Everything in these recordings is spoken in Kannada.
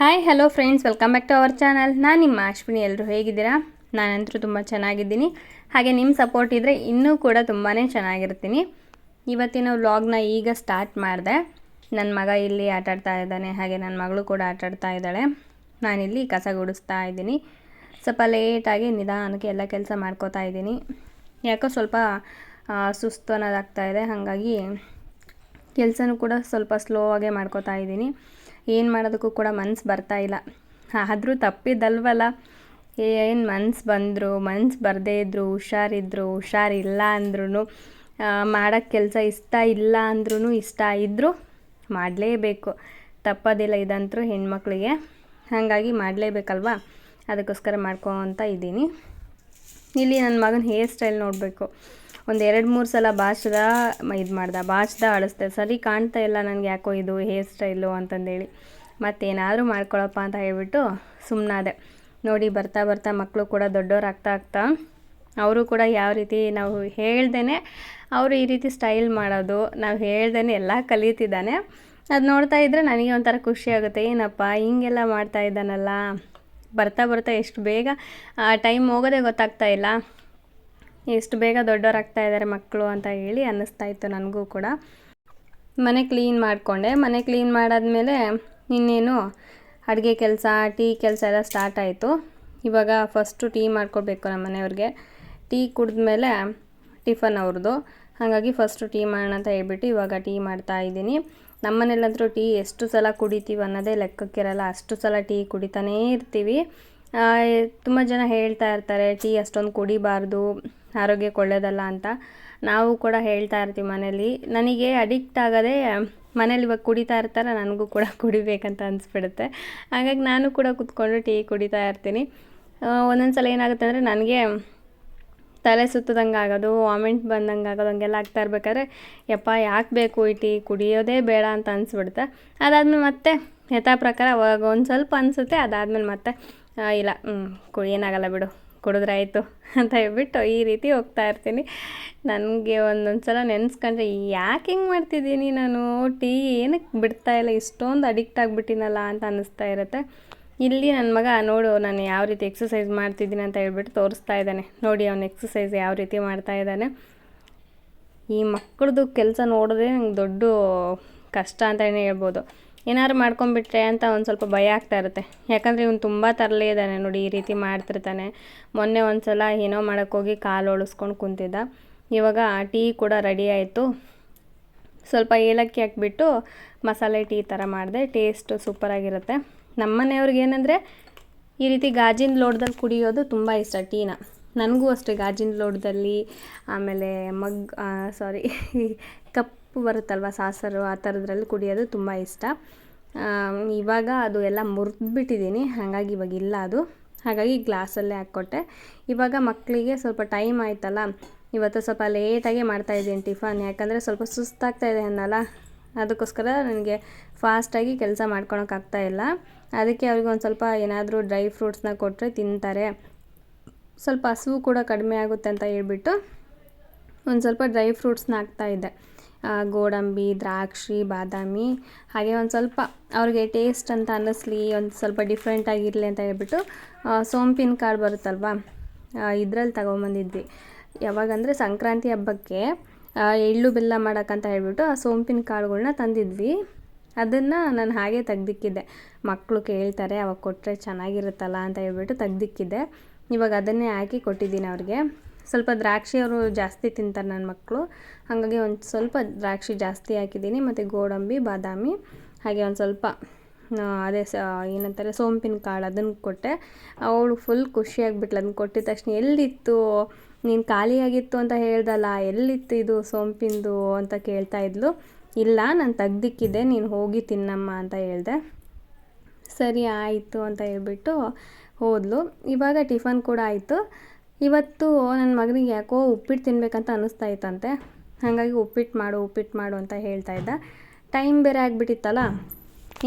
Hi hello friends welcome back to our channel ನಾನು ನಿಮ್ಮ ಅಶ್ವಿನಿ ಎಲ್ಲರೂ ಹೇಗಿದ್ದೀರಾ? ನಾನಂತರೂ ತುಂಬ ಚೆನ್ನಾಗಿದ್ದೀನಿ. ಹಾಗೆ ನಿಮ್ಮ ಸಪೋರ್ಟ್ ಇದ್ದರೆ ಇನ್ನೂ ಕೂಡ ತುಂಬಾ ಚೆನ್ನಾಗಿರ್ತೀನಿ. ಇವತ್ತಿನ ವ್ಲಾಗ್ನ ಈಗ ಸ್ಟಾರ್ಟ್ ಮಾಡಿದೆ. ನನ್ನ ಮಗ ಇಲ್ಲಿ ಆಟಾಡ್ತಾ ಇದ್ದಾನೆ, ಹಾಗೆ ನನ್ನ ಮಗಳು ಕೂಡ ಆಟಾಡ್ತಾ ಇದ್ದಾಳೆ. ನಾನಿಲ್ಲಿ ಕಸ ಗುಡಿಸ್ತಾ ಇದ್ದೀನಿ. ಸ್ವಲ್ಪ ಲೇಟಾಗಿ ನಿಧಾನಕ್ಕೆ ಎಲ್ಲ ಕೆಲಸ ಮಾಡ್ಕೋತಾ ಇದ್ದೀನಿ. ಯಾಕೋ ಸ್ವಲ್ಪ ಸುಸ್ತು ಅನ್ನೋದಾಗ್ತಾ ಇದೆ, ಹಾಗಾಗಿ ಕೆಲಸನೂ ಕೂಡ ಸ್ವಲ್ಪ ಸ್ಲೋ ಆಗೇ ಮಾಡ್ಕೋತಾ ಇದ್ದೀನಿ. ಏನು ಮಾಡೋದಕ್ಕೂ ಕೂಡ ಮನ್ಸು ಬರ್ತಾ ಇಲ್ಲ. ಆದರೂ ತಪ್ಪಿದ್ದಲ್ವಲ್ಲ ಏನು ಮನ್ಸು ಬಂದರು, ಮನ್ಸು ಬರದೇ ಇದ್ದರು ಹುಷಾರಿದ್ರು, ಹುಷಾರಿಲ್ಲ ಅಂದ್ರೂ ಮಾಡೋಕ್ಕೆ ಕೆಲಸ ಇಷ್ಟ ಇಲ್ಲ ಅಂದ್ರೂ ಇಷ್ಟ ಇದ್ದರೂ ಮಾಡಲೇಬೇಕು. ತಪ್ಪೋದಿಲ್ಲ ಇದಂತರೂ ಹೆಣ್ಮಕ್ಳಿಗೆ. ಹಾಗಾಗಿ ಮಾಡಲೇಬೇಕಲ್ವಾ? ಅದಕ್ಕೋಸ್ಕರ ಮಾಡ್ಕೊತ ಇದ್ದೀನಿ. ಇಲ್ಲಿ ನನ್ನ ಮಗನ ಹೇರ್ ಸ್ಟೈಲ್ ನೋಡಬೇಕು. ಒಂದು ಎರಡು ಮೂರು ಸಲ ಬಾಚ್ದ ಇದು ಮಾಡ್ದ ಬಾಚ್ದ ಅಳಿಸ್ದೆ. ಸರಿ ಕಾಣ್ತಾ ಇಲ್ಲ ನನಗೆ ಯಾಕೋ ಇದು ಹೇರ್ ಸ್ಟೈಲು ಅಂತಂದೇಳಿ. ಮತ್ತೇನಾದರೂ ಮಾಡ್ಕೊಳಪ್ಪ ಅಂತ ಹೇಳಿಬಿಟ್ಟು ಸುಮ್ಮನಾದೆ ನೋಡಿ ಬರ್ತಾ ಬರ್ತಾ ಮಕ್ಕಳು ಕೂಡ ದೊಡ್ಡವ್ರು ಆಗ್ತಾ ಆಗ್ತಾ ಅವರು ಕೂಡ ಯಾವ ರೀತಿ ನಾವು ಹೇಳ್ದೇ ಅವರು ಈ ರೀತಿ ಸ್ಟೈಲ್ ಮಾಡೋದು, ನಾವು ಹೇಳ್ದೇ ಎಲ್ಲ ಕಲಿತಿದ್ದಾನೆ. ಅದು ನೋಡ್ತಾ ಇದ್ದರೆ ನನಗೆ ಒಂಥರ ಖುಷಿ ಆಗುತ್ತೆ. ಏನಪ್ಪ, ಹಿಂಗೆಲ್ಲ ಮಾಡ್ತಾ ಇದ್ದಾನಲ್ಲ. ಬರ್ತಾ ಬರ್ತಾ ಎಷ್ಟು ಬೇಗ ಟೈಮ್ ಹೋಗೋದೇ ಗೊತ್ತಾಗ್ತಾ ಇಲ್ಲ. ಎಷ್ಟು ಬೇಗ ದೊಡ್ಡವರಾಗ್ತಾ ಇದ್ದಾರೆ ಮಕ್ಕಳು ಅಂತ ಹೇಳಿ ಅನ್ನಿಸ್ತಾ ಇತ್ತು ನನಗೂ ಕೂಡ. ಮನೆ ಕ್ಲೀನ್ ಮಾಡಿಕೊಂಡೆ. ಮನೆ ಕ್ಲೀನ್ ಮಾಡಾದಮೇಲೆ ಇನ್ನೇನು ಅಡುಗೆ ಕೆಲಸ, ಟೀ ಕೆಲಸ ಎಲ್ಲ ಸ್ಟಾರ್ಟ್ ಆಯಿತು. ಇವಾಗ ಫಸ್ಟು ಟೀ ಮಾಡ್ಕೊಡ್ಬೇಕು ನಮ್ಮ ಮನೆಯವ್ರಿಗೆ. ಟೀ ಕುಡಿದ್ಮೇಲೆ ಟಿಫನ್ ಅವ್ರದ್ದು. ಹಾಗಾಗಿ ಫಸ್ಟು ಟೀ ಮಾಡೋಣ ಅಂತ ಹೇಳ್ಬಿಟ್ಟು ಇವಾಗ ಟೀ ಮಾಡ್ತಾ ಇದ್ದೀನಿ. ನಮ್ಮ ಮನೇಲಂತರೂ ಟೀ ಎಷ್ಟು ಸಲ ಕುಡಿತೀವಿ ಅನ್ನೋದೇ ಲೆಕ್ಕಕ್ಕಿರಲ್ಲ. ಅಷ್ಟು ಸಲ ಟೀ ಕುಡಿತಾನೇ ಇರ್ತೀವಿ. ತುಂಬ ಜನ ಹೇಳ್ತಾ ಇರ್ತಾರೆ, ಟೀ ಅಷ್ಟೊಂದು ಕುಡಿಬಾರ್ದು. ಆರೋಗ್ಯಕ್ಕೆ ಒಳ್ಳೆಯದಲ್ಲ ಅಂತ ನಾವು ಕೂಡ ಹೇಳ್ತಾ ಇರ್ತೀವಿ ಮನೇಲಿ. ನನಗೆ ಅಡಿಕ್ಟ್ ಆಗದೆ ಮನೇಲಿ ಇವಾಗ ಕುಡಿತಾ ಇರ್ತಾರೆ, ನನಗೂ ಕೂಡ ಕುಡಿಬೇಕಂತ ಅನಿಸ್ಬಿಡುತ್ತೆ. ಹಾಗಾಗಿ ನಾನು ಕೂಡ ಕುತ್ಕೊಂಡು ಟೀ ಕುಡಿತಾ ಇರ್ತೀನಿ. ಒಂದೊಂದು ಸಲ ಏನಾಗುತ್ತೆ ಅಂದರೆ ನನಗೆ ತಲೆ ಸುತ್ತದಂಗೆ ಆಗೋದು, ವಾಮಿಂಟ್ ಬಂದಂಗೆ ಆಗೋದು, ಹಂಗೆಲ್ಲ ಆಗ್ತಾ ಇರ್ಬೇಕಾದ್ರೆ, ಯಪ್ಪ, ಯಾಕೆ ಬೇಕು ಈ ಟೀ ಕುಡಿಯೋದೇ ಬೇಡ ಅಂತ ಅನಿಸ್ಬಿಡುತ್ತೆ. ಅದಾದ್ಮೇಲೆ ಮತ್ತೆ ಯಥಾ ಪ್ರಕಾರ ಅವಾಗ ಒಂದು ಸ್ವಲ್ಪ ಅನಿಸುತ್ತೆ, ಅದಾದಮೇಲೆ ಮತ್ತೆ ಇಲ್ಲ ಹ್ಞೂ ಏನಾಗಲ್ಲ ಬಿಡು. ಕುಡಿದ್ರೆ ಆಯಿತು ಅಂತ ಹೇಳ್ಬಿಟ್ಟು ಈ ರೀತಿ ಹೋಗ್ತಾ ಇರ್ತೀನಿ. ನನಗೆ ಒಂದೊಂದು ಸಲ ನೆನೆಸ್ಕೊಂಡ್ರೆ, ಯಾಕೆ ಹಿಂಗೆ ಮಾಡ್ತಿದ್ದೀನಿ ನಾನು? ಟೀ ಏನಕ್ಕೆ ಬಿಡ್ತಾ ಇಲ್ಲ? ಇಷ್ಟೊಂದು ಅಡಿಕ್ಟ್ ಆಗಿಬಿಟ್ಟಿನಲ್ಲ ಅಂತ ಅನ್ನಿಸ್ತಾ ಇರುತ್ತೆ. ಇಲ್ಲಿ ನನ್ನ ಮಗ, ನೋಡು, ನಾನು ಯಾವ ರೀತಿ ಎಕ್ಸಸೈಸ್ ಮಾಡ್ತಿದ್ದೀನಿ ಅಂತ ಹೇಳ್ಬಿಟ್ಟು ತೋರಿಸ್ತಾ ಇದ್ದಾನೆ. ನೋಡಿ, ಅವನು ಎಕ್ಸಸೈಸ್ ಯಾವ ರೀತಿ ಮಾಡ್ತಾ ಇದ್ದಾನೆ. ಈ ಮಕ್ಕಳದು ಕೆಲಸ ನೋಡಿದ್ರೆ ನಂಗೆ ದೊಡ್ಡ ಕಷ್ಟ ಅಂತಲೇ ಹೇಳ್ಬೋದು. ಏನಾದ್ರು ಮಾಡ್ಕೊಂಬಿಟ್ರೆ ಅಂತ ಒಂದು ಸ್ವಲ್ಪ ಭಯ ಆಗ್ತಾ ಇರುತ್ತೆ. ಯಾಕಂದರೆ ಇವನು ತುಂಬ ತರಲೆ ಇದ್ದಾನೆ ನೋಡಿ, ಈ ರೀತಿ ಮಾಡ್ತಿರ್ತಾನೆ. ಮೊನ್ನೆ ಒಂದು ಸಲ ಏನೋ ಮಾಡೋಕ್ಕೋಗಿ ಕಾಲು ಒಳಸ್ಕೊಂಡು ಕುಂತಿದ್ದ. ಇವಾಗ ಟೀ ಕೂಡ ರೆಡಿ ಆಯಿತು. ಸ್ವಲ್ಪ ಏಲಕ್ಕಿ ಹಾಕ್ಬಿಟ್ಟು ಮಸಾಲೆ ಟೀ ಥರ ಮಾಡಿದೆ. ಟೇಸ್ಟು ಸೂಪರಾಗಿರುತ್ತೆ ನಮ್ಮ ಮನೆಯವ್ರಿಗೆ ಏನಂದರೆ, ಈ ರೀತಿ ಗಾಜಿನ ಲೋಟದಲ್ಲಿ ಕುಡಿಯೋದು ತುಂಬ ಇಷ್ಟ ಟೀನ. ನನಗೂ ಅಷ್ಟೇ ಗಾಜಿನ ಲೋಟದಲ್ಲಿ ಆಮೇಲೆ ಮಗ್ ಸಾರಿ ಕಪ್ಪು ಬರುತ್ತಲ್ವ ಸಾಸರು ಆ ಥರದ್ರಲ್ಲಿ ಕುಡಿಯೋದು ತುಂಬ ಇಷ್ಟ. ಇವಾಗ ಅದು ಎಲ್ಲ ಮುರಿದ್ಬಿಟ್ಟಿದ್ದೀನಿ ಹಾಗಾಗಿ ಇವಾಗ ಇಲ್ಲ ಅದು. ಹಾಗಾಗಿ ಗ್ಲಾಸಲ್ಲೇ ಹಾಕ್ಕೊಟ್ಟೆ. ಇವಾಗ ಮಕ್ಕಳಿಗೆ ಸ್ವಲ್ಪ ಟೈಮ್ ಆಯ್ತಲ್ಲ, ಇವತ್ತು ಸ್ವಲ್ಪ ಲೇಟಾಗೆ ಮಾಡ್ತಾಯಿದ್ದೀನಿ ಟಿಫನ್, ಯಾಕಂದರೆ ಸ್ವಲ್ಪ ಸುಸ್ತಾಗ್ತಾ ಇದೆ ಅನ್ನಲ್ಲ. ಅದಕ್ಕೋಸ್ಕರ ನನಗೆ ಫಾಸ್ಟಾಗಿ ಕೆಲಸ ಇಲ್ಲ. ಅದಕ್ಕೆ ಅವ್ರಿಗೆ ಒಂದು ಸ್ವಲ್ಪ ಏನಾದರೂ ಡ್ರೈ ಫ್ರೂಟ್ಸ್ನ ಕೊಟ್ಟರೆ ತಿಂತಾರೆ. ಸ್ವಲ್ಪ ಹಸಿವು ಕೂಡ ಕಡಿಮೆ ಆಗುತ್ತೆ ಅಂತ ಹೇಳ್ಬಿಟ್ಟು ಒಂದು ಸ್ವಲ್ಪ ಡ್ರೈ ಫ್ರೂಟ್ಸ್ನ ಹಾಕ್ತಾಯಿದ್ದೆ ಗೋಡಂಬಿ, ದ್ರಾಕ್ಷಿ, ಬಾದಾಮಿ, ಹಾಗೆ ಒಂದು ಸ್ವಲ್ಪ ಅವ್ರಿಗೆ ಟೇಸ್ಟ್ ಅಂತ ಅನ್ನಿಸ್ಲಿ, ಒಂದು ಸ್ವಲ್ಪ ಡಿಫ್ರೆಂಟಾಗಿರಲಿ ಅಂತ ಹೇಳ್ಬಿಟ್ಟು ಸೋಂಪಿನ ಕಾಳು ಬರುತ್ತಲ್ವ ಇದ್ರಲ್ಲಿ ತಗೊಂಬಂದಿದ್ವಿ. ಯಾವಾಗಂದರೆ ಸಂಕ್ರಾಂತಿ ಹಬ್ಬಕ್ಕೆ ಎಳ್ಳು ಬೆಲ್ಲ ಮಾಡೋಕ್ಕಂತ ಹೇಳ್ಬಿಟ್ಟು ಆ ಸೋಂಪಿನ ಕಾಳುಗಳ್ನ ತಂದಿದ್ವಿ. ಅದನ್ನು ನಾನು ಹಾಗೆ ತೆಗ್ದಿಕ್ಕಿದ್ದೆ. ಮಕ್ಕಳು ಕೇಳ್ತಾರೆ, ಅವಾಗ ಕೊಟ್ಟರೆ ಚೆನ್ನಾಗಿರುತ್ತಲ್ಲ ಅಂತ ಹೇಳ್ಬಿಟ್ಟು ತೆಗ್ದಿಕ್ಕಿದ್ದೆ. ಇವಾಗ ಅದನ್ನೇ ಹಾಕಿ ಕೊಟ್ಟಿದ್ದೀನಿ ಅವ್ರಿಗೆ. ಸ್ವಲ್ಪ ದ್ರಾಕ್ಷಿ ಅವರು ಜಾಸ್ತಿ ತಿಂತಾರೆ ನನ್ನ ಮಕ್ಕಳು. ಹಾಗಾಗಿ ಒಂದು ಸ್ವಲ್ಪ ದ್ರಾಕ್ಷಿ ಜಾಸ್ತಿ ಹಾಕಿದ್ದೀನಿ. ಮತ್ತು ಗೋಡಂಬಿ, ಬಾದಾಮಿ, ಹಾಗೆ ಒಂದು ಸ್ವಲ್ಪ ಅದೇ ಸ, ಏನಂತಾರೆ, ಸೋಂಪಿನ ಕಾಳು ಅದನ್ನು ಕೊಟ್ಟೆ. ಅವಳು ಫುಲ್ ಖುಷಿಯಾಗಿಬಿಟ್ಲು. ಅದನ್ನು ಕೊಟ್ಟಿದ ತಕ್ಷಣ ಎಲ್ಲಿತ್ತು? ನೀನು ಖಾಲಿಯಾಗಿತ್ತು ಅಂತ ಹೇಳ್ದಲ್ಲ, ಎಲ್ಲಿತ್ತು ಇದು ಸೋಂಪಿಂದು ಅಂತ ಕೇಳ್ತಾ ಇದ್ಲು. ಇಲ್ಲ, ನಾನು ತೆಗ್ದಿಕ್ಕಿದ್ದೆ ನೀನು ಹೋಗಿ ತಿನ್ನಮ್ಮ ಅಂತ ಹೇಳ್ದೆ. ಸರಿ, ಆಯಿತು ಅಂತ ಹೇಳ್ಬಿಟ್ಟು ಹೋದ್ಲು. ಇವಾಗ ಟಿಫನ್ ಕೂಡ ಆಯಿತು. ಇವತ್ತು ನನ್ನ ಮಗನಿಗೆ ಯಾಕೋ ಉಪ್ಪಿಟ್ಟು ತಿನ್ಬೇಕಂತ ಅನ್ನಿಸ್ತಾ ಇತ್ತಂತೆ. ಹಾಗಾಗಿ ಉಪ್ಪಿಟ್ಟು ಮಾಡು ಉಪ್ಪಿಟ್ಟು ಮಾಡು ಅಂತ ಹೇಳ್ತಾ ಇದ್ದ. ಟೈಮ್ ಬೇರೆ ಆಗಿಬಿಟ್ಟಿತ್ತಲ್ಲ?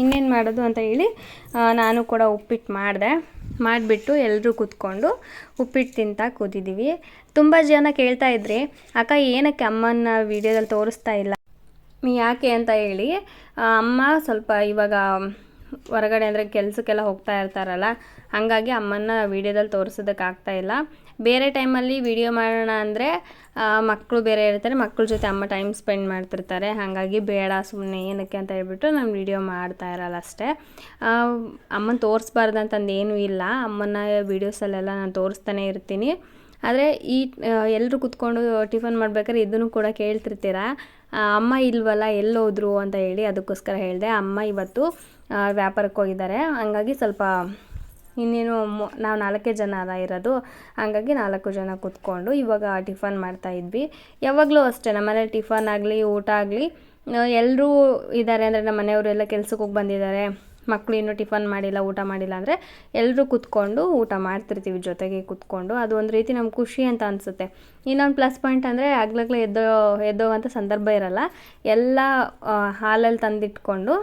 ಇನ್ನೇನು ಮಾಡೋದು ಅಂತ ಹೇಳಿ ನಾನು ಕೂಡ ಉಪ್ಪಿಟ್ಟು ಮಾಡಿದೆ. ಮಾಡಿಬಿಟ್ಟು ಎಲ್ಲರೂ ಕೂತ್ಕೊಂಡು ಉಪ್ಪಿಟ್ಟು ತಿಂತಾ ಕೂತಿದ್ದೀವಿ ತುಂಬ ಜನ ಕೇಳ್ತಾ ಇದ್ರಿ, ಅಕ್ಕ, ಏನಕ್ಕೆ ಅಮ್ಮನ ವೀಡಿಯೋದಲ್ಲಿ ತೋರಿಸ್ತಾ ಇಲ್ಲ? ಯಾಕೆ? ಅಂತ ಹೇಳಿ ಅಮ್ಮ ಸ್ವಲ್ಪ ಇವಾಗ ಹೊರಗಡೆ ಅಂದರೆ ಕೆಲಸಕ್ಕೆಲ್ಲ ಹೋಗ್ತಾ ಇರ್ತಾರಲ್ಲ, ಹಾಗಾಗಿ ಅಮ್ಮನ ವೀಡಿಯೋದಲ್ಲಿ ತೋರಿಸೋದಕ್ಕೆ ಆಗ್ತಾ ಇಲ್ಲ. ಬೇರೆ ಟೈಮಲ್ಲಿ ವಿಡಿಯೋ ಮಾಡೋಣ ಅಂದರೆ ಮಕ್ಕಳು ಬೇರೆ ಇರ್ತಾರೆ ಮಕ್ಕಳ ಜೊತೆ ಅಮ್ಮ ಟೈಮ್ ಸ್ಪೆಂಡ್ ಮಾಡ್ತಿರ್ತಾರೆ. ಹಾಗಾಗಿ ಬೇಡ ಸುಮ್ಮನೆ ಏನಕ್ಕೆ ಅಂತ ಹೇಳ್ಬಿಟ್ಟು ನಾನು ವಿಡಿಯೋ ಮಾಡ್ತಾ ಇರಲ್ಲ ಅಷ್ಟೇ. ಅಮ್ಮನ ತೋರಿಸ್ಬಾರ್ದು ಅಂತಂದು ಏನೂ ಇಲ್ಲ. ಅಮ್ಮನ ವೀಡಿಯೋಸಲ್ಲೆಲ್ಲ ನಾನು ತೋರಿಸ್ತಾನೆ ಇರ್ತೀನಿ. ಆದರೆ ಈ ಎಲ್ಲರೂ ಕುತ್ಕೊಂಡು ಟಿಫನ್ ಮಾಡ್ಬೇಕಾದ್ರೆ ಇದನ್ನು ಕೂಡ ಕೇಳ್ತಿರ್ತೀರ? ಅಮ್ಮ ಇಲ್ವಲ್ಲ, ಎಲ್ಲೋದ್ರು ಅಂತ ಹೇಳಿ ಅದಕ್ಕೋಸ್ಕರ ಹೇಳಿದೆ. ಅಮ್ಮ ಇವತ್ತು ವ್ಯಾಪಾರಕ್ಕೆ ಹೋಗಿದ್ದಾರೆ. ಹಂಗಾಗಿ ಸ್ವಲ್ಪ ಇನ್ನೇನು ನಾವು ನಾಲ್ಕೇ ಜನ ಅಲ್ಲ ಇರೋದು. ಹಾಗಾಗಿ ನಾಲ್ಕು ಜನ ಕೂತ್ಕೊಂಡು ಇವಾಗ ಟಿಫನ್ ಮಾಡ್ತಾ ಇದ್ವಿ. ಯಾವಾಗಲೂ ಅಷ್ಟೇ ನಮ್ಮ ಮನೇಲಿ ಟಿಫನ್ ಆಗಲಿ, ಊಟ ಆಗಲಿ ಎಲ್ಲರೂ ಇದ್ದಾರೆ ಅಂದರೆ ನಮ್ಮ ಮನೆಯವರು ಎಲ್ಲ ಕೆಲ್ಸಕ್ಕೆ ಹೋಗಿ ಬಂದಿದ್ದಾರೆ ಮಕ್ಕಳು ಇನ್ನೂ ಟಿಫನ್ ಮಾಡಿಲ್ಲ, ಊಟ ಮಾಡಿಲ್ಲ ಅಂದರೆ ಎಲ್ಲರೂ ಕೂತ್ಕೊಂಡು ಊಟ ಮಾಡ್ತಿರ್ತೀವಿ ಜೊತೆಗೆ ಕೂತ್ಕೊಂಡು. ಅದು ಒಂದು ರೀತಿ ನಮ್ಗೆ ಖುಷಿ ಅಂತ ಅನಿಸುತ್ತೆ. ಇನ್ನೊಂದು ಪ್ಲಸ್ ಪಾಯಿಂಟ್ ಅಂದರೆ ಆಗ್ಲಾಗಲೇ ಎದ್ದೋ ಎದ್ದೋಗಂಥ ಸಂದರ್ಭ ಇರಲ್ಲ. ಎಲ್ಲ ಹಾಲಲ್ಲಿ ತಂದಿಟ್ಕೊಂಡು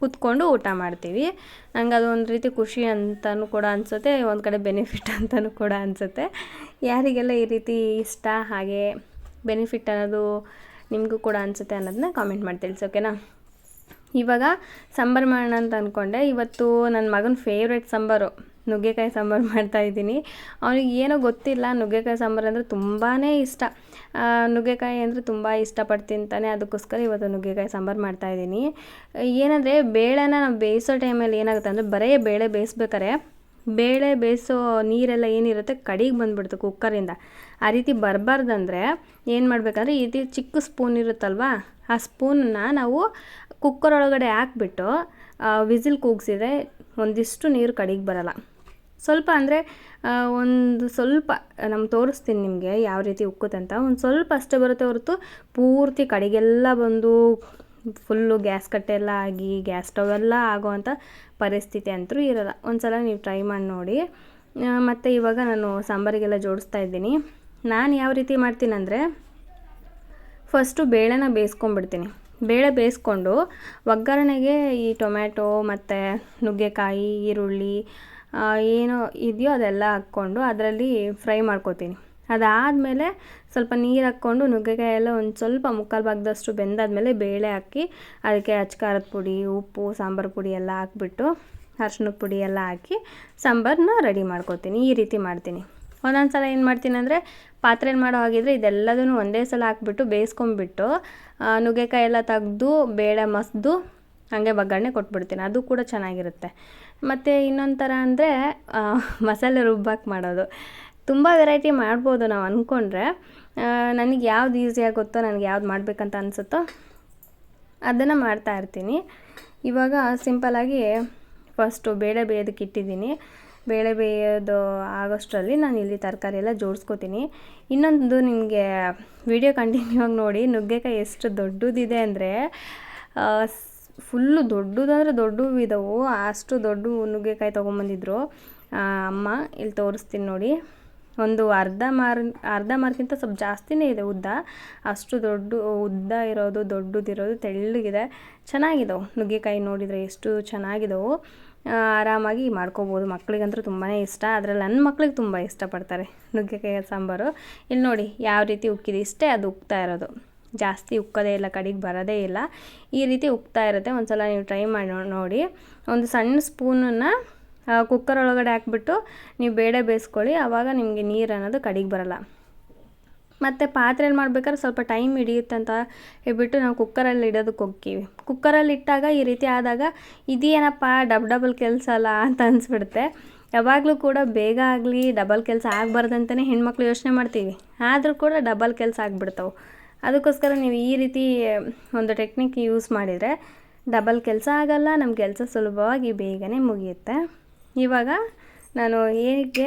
ಕೂತ್ಕೊಂಡು ಊಟ ಮಾಡ್ತೀವಿ. ನಂಗೆ ಅದು ಒಂದು ರೀತಿ ಖುಷಿ ಅಂತಲೂ ಕೂಡ ಅನಿಸುತ್ತೆ, ಒಂದು ಕಡೆ ಬೆನಿಫಿಟ್ ಅಂತಲೂ ಕೂಡ ಅನಿಸುತ್ತೆ. ಯಾರಿಗೆಲ್ಲ ಈ ರೀತಿ ಇಷ್ಟ, ಹಾಗೆ ಬೆನಿಫಿಟ್ ಅನ್ನೋದು ನಿಮಗೂ ಕೂಡ ಅನಿಸುತ್ತೆ ಅನ್ನೋದನ್ನ ಕಾಮೆಂಟ್ ಮಾಡಿ ತಿಳಿಸಿ ಓಕೆನಾ ಇವಾಗ ಸಾಂಬಾರು ಮಾಡೋಣ ಅಂತ ಅಂದ್ಕೊಂಡೆ ಇವತ್ತು ನನ್ನ ಮಗನ ಫೇವ್ರೆಟ್ ಸಾಂಬಾರು, ನುಗ್ಗೆಕಾಯಿ ಸಾಂಬಾರು ಮಾಡ್ತಾ ಇದ್ದೀನಿ. ಅವನಿಗೆ ಏನೋ ಗೊತ್ತಿಲ್ಲ, ನುಗ್ಗೆಕಾಯಿ ಸಾಂಬಾರು ಅಂದರೆ ತುಂಬಾ ಇಷ್ಟ. ನುಗ್ಗೆಕಾಯಿ ಅಂದರೆ ತುಂಬ ಇಷ್ಟಪಟ್ಟು ತಿಂತಾನೆ ಅದಕ್ಕೋಸ್ಕರ ಇವತ್ತು ನುಗ್ಗೆಕಾಯಿ ಸಾಂಬಾರು ಮಾಡ್ತಾ ಇದ್ದೀನಿ. ಏನಂದರೆ, ಬೇಳೆನ ನಾವು ಬೇಯಿಸೋ ಟೈಮಲ್ಲಿ ಏನಾಗುತ್ತೆ ಅಂದರೆ, ಬರೀ ಬೇಳೆ ಬೇಯಿಸ್ಬೇಕಾರೆ ಬೇಳೆ ಬೇಯಿಸೋ ನೀರೆಲ್ಲ ಏನಿರುತ್ತೆ, ಕಡಿಗೆ ಬಂದ್ಬಿಡ್ತು ಕುಕ್ಕರಿಂದ. ಆ ರೀತಿ ಬರಬಾರ್ದಂದ್ರೆ ಏನು ಮಾಡಬೇಕಂದ್ರೆ, ಈ ರೀತಿ ಚಿಕ್ಕ ಸ್ಪೂನ್ ಇರುತ್ತಲ್ವಾ, ಆ ಸ್ಪೂನನ್ನ ನಾವು ಕುಕ್ಕರ್ ಒಳಗಡೆ ಹಾಕ್ಬಿಟ್ಟು ವಿಸಿಲ್ ಕೂಗಿಸಿದ್ರೆ ಒಂದಿಷ್ಟು ನೀರು ಕಡಿಗೆ ಬರಲ್ಲ. ಸ್ವಲ್ಪ ಅಂದರೆ ಒಂದು ಸ್ವಲ್ಪ ನಮ್ಗೆ ತೋರಿಸ್ತೀನಿ ನಿಮಗೆ ಯಾವ ರೀತಿ ಉಕ್ಕುತ್ತಂತ ಒಂದು ಸ್ವಲ್ಪ ಅಷ್ಟೇ ಬರುತ್ತೆ ಹೊರತು ಪೂರ್ತಿ ಕಡೆಗೆಲ್ಲ ಬಂದು ಫುಲ್ಲು ಗ್ಯಾಸ್ ಕಟ್ಟೆಲ್ಲ ಆಗಿ, ಗ್ಯಾಸ್ ಸ್ಟವ್ ಎಲ್ಲ ಆಗೋವಂಥ ಪರಿಸ್ಥಿತಿ ಅಂತೂ ಇರೋಲ್ಲ. ಒಂದು ಸಲ ನೀವು ಟ್ರೈ ಮಾಡಿ ನೋಡಿ. ಮತ್ತು ಇವಾಗ ನಾನು ಸಾಂಬಾರಿಗೆಲ್ಲ ಜೋಡಿಸ್ತಾ ಇದ್ದೀನಿ. ನಾನು ಯಾವ ರೀತಿ ಮಾಡ್ತೀನಂದರೆ ಫಸ್ಟು ಬೇಳೆನ ಬೇಯಿಸ್ಕೊಂಡ್ಬಿಡ್ತೀನಿ. ಬೇಳೆ ಬೇಯಿಸ್ಕೊಂಡು, ಒಗ್ಗರಣೆಗೆ ಈ ಟೊಮ್ಯಾಟೊ ಮತ್ತು ನುಗ್ಗೆಕಾಯಿ, ಈರುಳ್ಳಿ ಏನೋ ಇದೆಯೋ ಅದೆಲ್ಲ ಹಾಕ್ಕೊಂಡು ಅದರಲ್ಲಿ ಫ್ರೈ ಮಾಡ್ಕೊತೀನಿ. ಅದಾದಮೇಲೆ ಸ್ವಲ್ಪ ನೀರು ಹಾಕ್ಕೊಂಡು ನುಗ್ಗೆಕಾಯಿ ಎಲ್ಲ ಒಂದು ಸ್ವಲ್ಪ ಮುಕ್ಕಾಲು ಭಾಗದಷ್ಟು ಬೆಂದಾದಮೇಲೆ ಬೇಳೆ ಹಾಕಿ ಅದಕ್ಕೆ ಅಚ್ಕಾರದ ಪುಡಿ, ಉಪ್ಪು, ಸಾಂಬಾರು ಪುಡಿ ಎಲ್ಲ ಹಾಕ್ಬಿಟ್ಟು ಅರ್ಶಿನದ ಪುಡಿ ಎಲ್ಲ ಹಾಕಿ ಸಾಂಬಾರನ್ನ ರೆಡಿ ಮಾಡ್ಕೋತೀನಿ. ಈ ರೀತಿ ಮಾಡ್ತೀನಿ. ಒಂದೊಂದು ಸಲ ಏನು ಮಾಡ್ತೀನಿ ಅಂದರೆ ಪಾತ್ರೆಯಲ್ಲಿ ಮಾಡೋ ಹಾಗಿದ್ರೆ ಇದೆಲ್ಲದನ್ನು ಒಂದೇ ಸಲ ಹಾಕ್ಬಿಟ್ಟು ಬೇಯಿಸ್ಕೊಂಬಿಟ್ಟು ನುಗ್ಗೆಕಾಯಿ ಎಲ್ಲ ತೆಗೆದು, ಬೇಳೆ ಮಸ್ದು ಹಾಗೆ ಒಗ್ಗರಣೆ ಕೊಟ್ಬಿಡ್ತೀನಿ. ಅದು ಕೂಡ ಚೆನ್ನಾಗಿರುತ್ತೆ. ಮತ್ತು ಇನ್ನೊಂದು ಥರ ಅಂದರೆ ಮಸಾಲೆ ರುಬ್ಬಾಕಿ ಮಾಡೋದು. ತುಂಬ ವೆರೈಟಿ ಮಾಡ್ಬೋದು ನಾವು ಅಂದ್ಕೊಂಡ್ರೆ ನನಗೆ ಯಾವ್ದು ಈಸಿಯಾಗಿ ಗೊತ್ತೋ ನನಗೆ ಯಾವ್ದು ಮಾಡಬೇಕಂತ ಅನಿಸುತ್ತೋ, ಅದನ್ನು ಮಾಡ್ತಾ ಇರ್ತೀನಿ. ಇವಾಗ ಸಿಂಪಲಾಗಿ ಫಸ್ಟು ಬೇಳೆ ಬೇಯೋದಕ್ಕೆ ಇಟ್ಟಿದ್ದೀನಿ. ಬೇಳೆ ಬೇಯೋದು ಆಗೋಷ್ಟರಲ್ಲಿ ನಾನು ಇಲ್ಲಿ ತರಕಾರಿ ಎಲ್ಲ ಜೋಡಿಸ್ಕೋತೀನಿ. ಇನ್ನೊಂದು ನಿಮಗೆ ವಿಡಿಯೋ ಕಂಟಿನ್ಯೂ ಆಗಿ ನೋಡಿ, ನುಗ್ಗೆಕಾಯಿ ಎಷ್ಟು ದೊಡ್ಡದಿದೆ ಅಂದರೆ ಫುಲ್ಲು ದೊಡ್ಡದಂದ್ರೆ ದೊಡ್ಡ ಇದಾವು. ಅಷ್ಟು ದೊಡ್ಡ ನುಗ್ಗೆಕಾಯಿ ತೊಗೊಂಬಂದಿದ್ರು. ಅಮ್ಮ ಇಲ್ಲಿ ತೋರಿಸ್ತೀನಿ ನೋಡಿ. ಒಂದು ಅರ್ಧ ಮಾರ್ ಅರ್ಧ ಮಾರ್ಕ್ಕಿಂತ ಸ್ವಲ್ಪ ಜಾಸ್ತಿನೇ ಇದೆ ಉದ್ದ. ಅಷ್ಟು ದೊಡ್ಡ ಉದ್ದ ಇರೋದು ದೊಡ್ಡದಿರೋದು ತೆಳ್ಳಗಿದೆ. ಚೆನ್ನಾಗಿದಾವೆ. ನುಗ್ಗೆಕಾಯಿ ನೋಡಿದರೆ ಎಷ್ಟು ಚೆನ್ನಾಗಿದಾವು. ಆ, ಆರಾಮಾಗಿ ಮಾಡ್ಕೋಬೋದು. ಮಕ್ಕಳಿಗಂತೂ ತುಂಬಾ ಇಷ್ಟ. ಅದರಲ್ಲಿ ನನ್ನ ಮಕ್ಳಿಗೆ ತುಂಬ ಇಷ್ಟಪಡ್ತಾರೆ ನುಗ್ಗೆಕಾಯಿ ಸಾಂಬಾರು. ಇಲ್ಲಿ ನೋಡಿ ಯಾವ ರೀತಿ ಉಕ್ಕಿದೆ. ಇಷ್ಟೇ ಅದು ಉಕ್ತಾ ಇರೋದು. ಜಾಸ್ತಿ ಉಕ್ಕೋದೇ ಇಲ್ಲ, ಕಡೆಗೆ ಬರೋದೇ ಇಲ್ಲ. ಈ ರೀತಿ ಉಕ್ತಾ ಇರುತ್ತೆ. ಒಂದು ಸಲ ನೀವು ಟ್ರೈ ಮಾಡಿ ನೋಡಿ. ಒಂದು ಸಣ್ಣ ಸ್ಪೂನನ್ನು ಕುಕ್ಕರ್ ಒಳಗಡೆ ಹಾಕ್ಬಿಟ್ಟು ನೀವು ಬೇಳೆ ಬೇಯಿಸ್ಕೊಳ್ಳಿ. ಆವಾಗ ನಿಮಗೆ ನೀರು ಅನ್ನೋದು ಕಡೆಗೆ ಬರಲ್ಲ. ಮತ್ತು ಪಾತ್ರೆಯಲ್ಲಿ ಮಾಡ್ಬೇಕಾದ್ರೆ ಸ್ವಲ್ಪ ಟೈಮ್ ಹಿಡಿಯುತ್ತೆ ಅಂತ ಹೇಳ್ಬಿಟ್ಟು ನಾವು ಕುಕ್ಕರಲ್ಲಿ ಇಡೋದಕ್ಕೆ ಹೋಗ್ತೀವಿ. ಕುಕ್ಕರಲ್ಲಿ ಇಟ್ಟಾಗ ಈ ರೀತಿ ಆದಾಗ ಇದೇನಪ್ಪ, ಡಬ್ ಡಬಲ್ ಕೆಲಸ ಅಲ್ಲ ಅಂತ ಅನಿಸ್ಬಿಡುತ್ತೆ. ಯಾವಾಗಲೂ ಕೂಡ ಬೇಗ ಆಗಲಿ, ಡಬಲ್ ಕೆಲಸ ಆಗಬಾರ್ದಂತಲೇ ಹೆಣ್ಮಕ್ಳು ಯೋಚನೆ ಮಾಡ್ತೀವಿ. ಆದರೂ ಕೂಡ ಡಬಲ್ ಕೆಲಸ ಆಗಿಬಿಡ್ತಾವೆ. ಅದಕ್ಕೋಸ್ಕರ ನೀವು ಈ ರೀತಿ ಒಂದು ಟೆಕ್ನಿಕ್ ಯೂಸ್ ಮಾಡಿದರೆ ಡಬಲ್ ಕೆಲಸ ಆಗಲ್ಲ ನಮ್ಮ ಕೆಲಸ ಸುಲಭವಾಗಿ ಬೇಗನೆ ಮುಗಿಯುತ್ತೆ. ಇವಾಗ ನಾನು ಹೇಗೆ